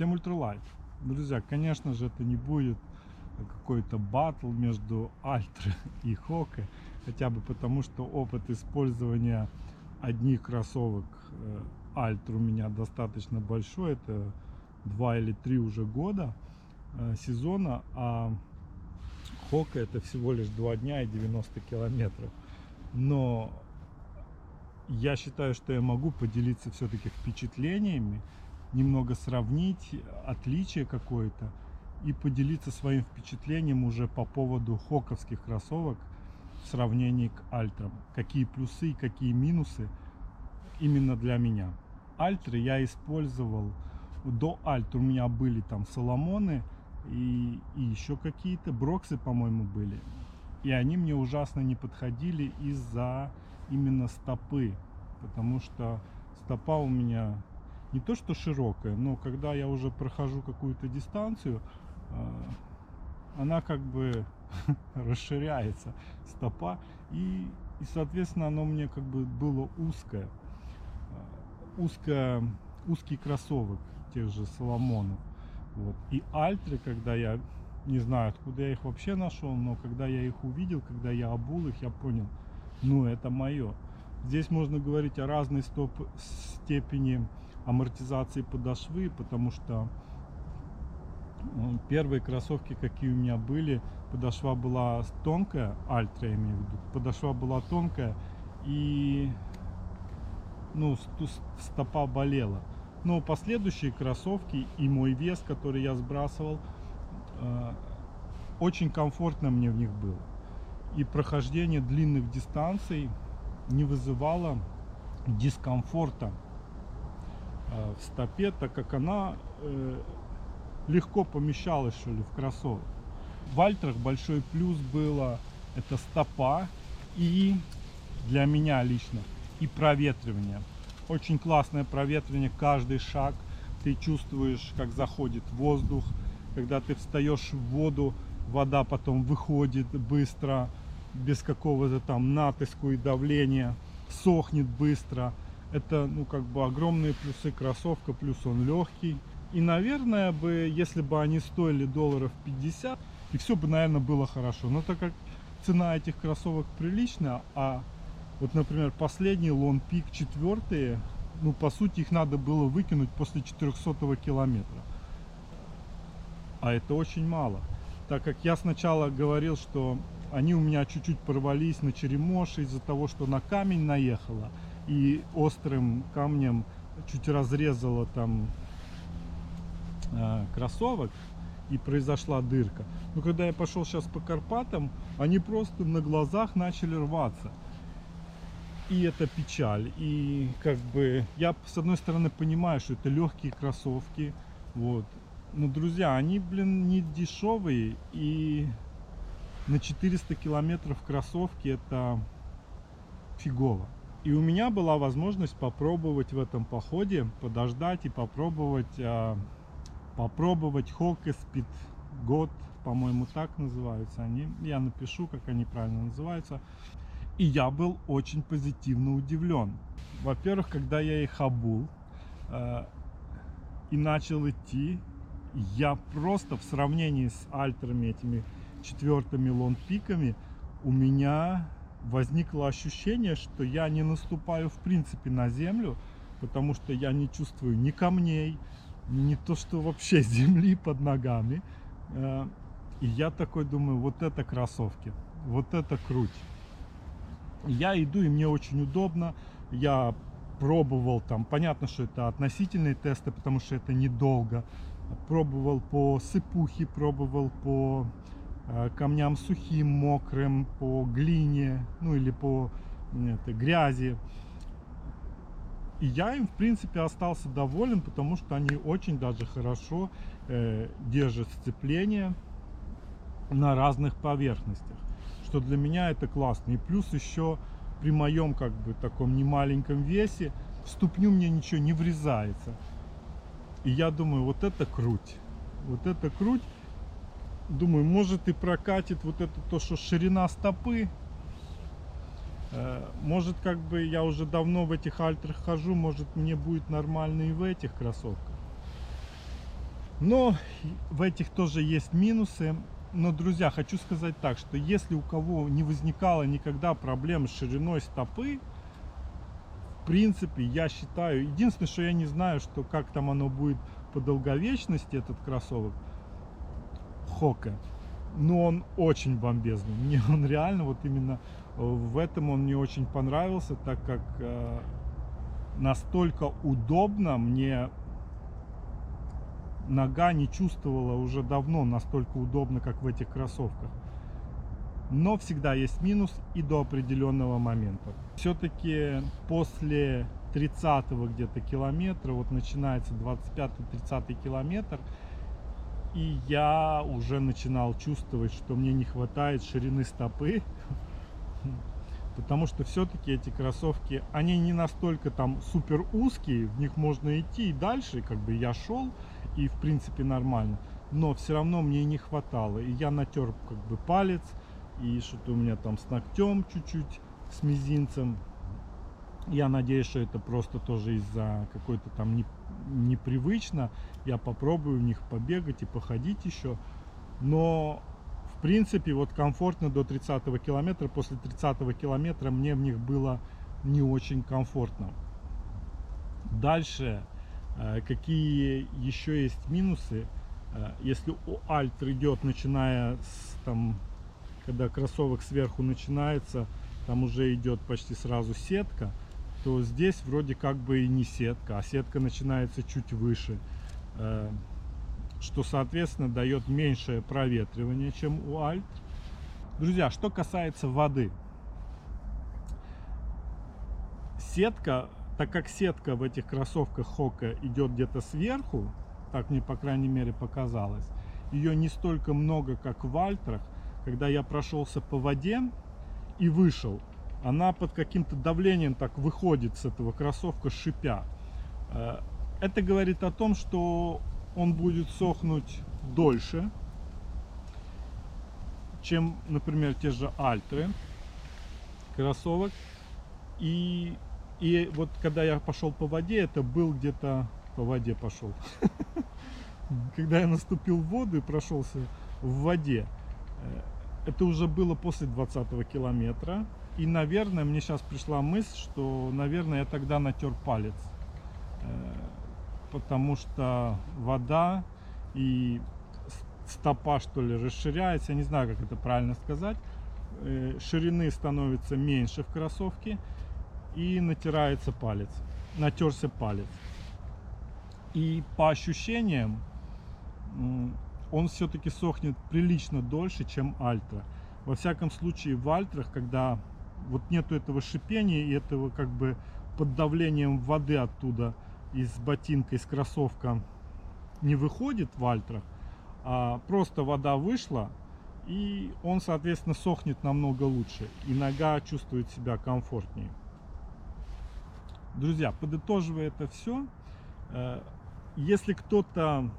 Всем ультралайт. Друзья, конечно же, это не будет какой-то батл между Альтрой и Хокой, хотя бы потому, что опыт использования одних кроссовок э, Альтр у меня достаточно большой, это два или три уже года э, сезона, а Хока это всего лишь два дня и 90 километров. Но я считаю, что я могу поделиться все-таки впечатлениями, немного сравнить отличие какое-то и поделиться своим впечатлением уже по поводу хоковских кроссовок в сравнении к альтрам. Какие плюсы и какие минусы именно для меня. Альтры я использовал, до альтр у меня были там Соломоны и, и еще какие-то, Броксы, по-моему, были. И они мне ужасно не подходили из-за именно стопы, потому что стопа у меня не то что широкая, но когда я уже прохожу какую-то дистанцию, а, она как бы расширяется, стопа, и, и соответственно оно мне как бы было узкое, а, узкое, узкий кроссовок тех же Соломонов. Вот. И альтры, когда я, не знаю, откуда я их вообще нашел, но когда я их увидел, когда я обул их, я понял, ну это мое. Здесь можно говорить о разной стоп степени амортизации подошвы, потому что первые кроссовки, какие у меня были, подошва была тонкая, альтра я имею в виду, подошва была тонкая и ну, стопа болела. Но последующие кроссовки и мой вес, который я сбрасывал, э, очень комфортно мне в них было. И прохождение длинных дистанций не вызывало дискомфорта в стопе, так как она э, легко помещалась что ли в кроссовок. В альтрах большой плюс было это стопа и для меня лично и проветривание. Очень классное проветривание, каждый шаг ты чувствуешь, как заходит воздух, когда ты встаешь в воду, вода потом выходит быстро, без какого-то там натиску и давления, сохнет быстро. Это, ну, как бы огромные плюсы кроссовка, плюс он легкий. И, наверное, бы, если бы они стоили долларов 50, и все бы, наверное, было хорошо. Но так как цена этих кроссовок приличная, а вот, например, последний Лон Пик четвертые, ну, по сути, их надо было выкинуть после 400 километра. А это очень мало. Так как я сначала говорил, что они у меня чуть-чуть порвались на черемош из-за того, что на камень наехала и острым камнем чуть разрезала там э, кроссовок и произошла дырка. Но когда я пошел сейчас по Карпатам, они просто на глазах начали рваться. И это печаль. И как бы я с одной стороны понимаю, что это легкие кроссовки. Вот. Но, друзья, они, блин, не дешевые. И на 400 километров кроссовки это фигово. И у меня была возможность попробовать в этом походе, подождать и попробовать, а, попробовать Speed God, по-моему, так называются они. Я напишу, как они правильно называются. И я был очень позитивно удивлен. Во-первых, когда я их обул э, и начал идти, я просто в сравнении с альтерами этими четвертыми лонгпиками у меня возникло ощущение, что я не наступаю в принципе на землю, потому что я не чувствую ни камней, ни то, что вообще земли под ногами. Э, и я такой думаю, вот это кроссовки, вот это круть. Я иду, и мне очень удобно. Я пробовал там, понятно, что это относительные тесты, потому что это недолго. Пробовал по сыпухе, пробовал по камням сухим, мокрым, по глине, ну или по это, грязи. И я им, в принципе, остался доволен, потому что они очень даже хорошо э, держат сцепление на разных поверхностях. Что для меня это классно. И плюс еще при моем как бы таком немаленьком весе в ступню мне ничего не врезается. И я думаю, вот это круть. Вот это круть. Думаю, может и прокатит вот это то, что ширина стопы. Э, может, как бы я уже давно в этих альтрах хожу, может мне будет нормально и в этих кроссовках. Но в этих тоже есть минусы. Но, друзья, хочу сказать так, что если у кого не возникало никогда проблем с шириной стопы, в принципе, я считаю, единственное, что я не знаю, что как там оно будет по долговечности, этот кроссовок Хока, но он очень бомбезный. Мне он реально, вот именно э, в этом он мне очень понравился, так как э, настолько удобно мне нога не чувствовала уже давно настолько удобно, как в этих кроссовках. Но всегда есть минус и до определенного момента. Все-таки после 30 где-то километра, вот начинается 25-30 километр, и я уже начинал чувствовать, что мне не хватает ширины стопы. Потому что все-таки эти кроссовки, они не настолько там супер узкие, в них можно идти и дальше, как бы я шел, и в принципе нормально. Но все равно мне не хватало. И я натер как бы палец, и что-то у меня там с ногтем чуть-чуть, с мизинцем. Я надеюсь, что это просто тоже из-за какой-то там не, непривычно. Я попробую в них побегать и походить еще. Но в принципе вот комфортно до 30 километра. После 30 километра мне в них было не очень комфортно. Дальше Э, какие еще есть минусы? Э, если у Альтр идет, начиная с там, когда кроссовок сверху начинается, там уже идет почти сразу сетка, то здесь вроде как бы и не сетка, а сетка начинается чуть выше, э, что соответственно дает меньшее проветривание, чем у Альт. Друзья, что касается воды, сетка так как сетка в этих кроссовках Хока идет где-то сверху, так мне по крайней мере показалось, ее не столько много, как в Альтрах, когда я прошелся по воде и вышел, она под каким-то давлением так выходит с этого кроссовка шипя. Э, это говорит о том, что он будет сохнуть дольше, чем, например, те же Альтры кроссовок. И и вот когда я пошел по воде, это был где-то по воде пошел. Когда я наступил в воду и прошелся в воде, э, это уже было после 20 километра. И, наверное, мне сейчас пришла мысль, что, наверное, я тогда натер палец. Э, потому что вода и стопа, что ли, расширяется. Я не знаю, как это правильно сказать. Э, ширины становится меньше в кроссовке и натирается палец, натерся палец. И по ощущениям он все-таки сохнет прилично дольше, чем альтра. Во всяком случае в альтрах, когда вот нету этого шипения и этого как бы под давлением воды оттуда из ботинка, из кроссовка не выходит в альтрах, а просто вода вышла, и он, соответственно, сохнет намного лучше, и нога чувствует себя комфортнее. Друзья, подытоживая это все, э, если кто-то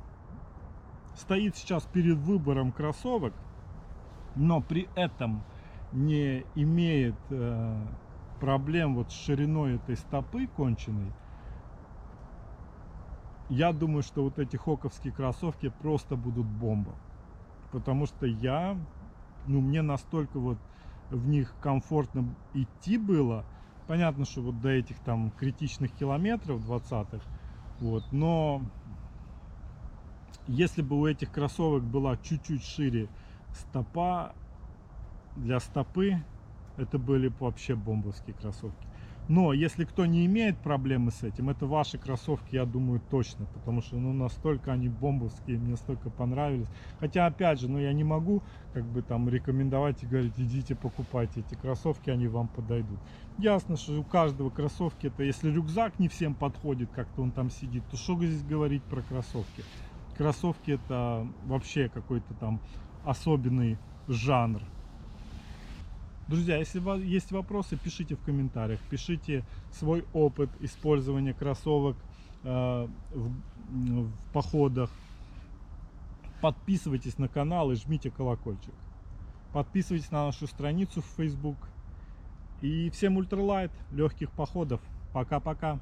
стоит сейчас перед выбором кроссовок, но при этом не имеет э, проблем вот с шириной этой стопы конченой, я думаю, что вот эти хоковские кроссовки просто будут бомба. Потому что я, ну мне настолько вот в них комфортно идти было, Понятно, что вот до этих там критичных километров 20-х, вот, но если бы у этих кроссовок была чуть-чуть шире стопа, для стопы это были бы вообще бомбовские кроссовки. Но если кто не имеет проблемы с этим, это ваши кроссовки, я думаю, точно. Потому что ну, настолько они бомбовские, мне столько понравились. Хотя, опять же, ну, я не могу как бы там рекомендовать и говорить, идите покупайте эти кроссовки, они вам подойдут. Ясно, что у каждого кроссовки это, если рюкзак не всем подходит, как-то он там сидит, то что здесь говорить про кроссовки? Кроссовки это вообще какой-то там особенный жанр. Друзья, если у вас есть вопросы, пишите в комментариях, пишите свой опыт использования кроссовок э, в, в походах. Подписывайтесь на канал и жмите колокольчик. Подписывайтесь на нашу страницу в Facebook. И всем ультралайт, легких походов. Пока-пока.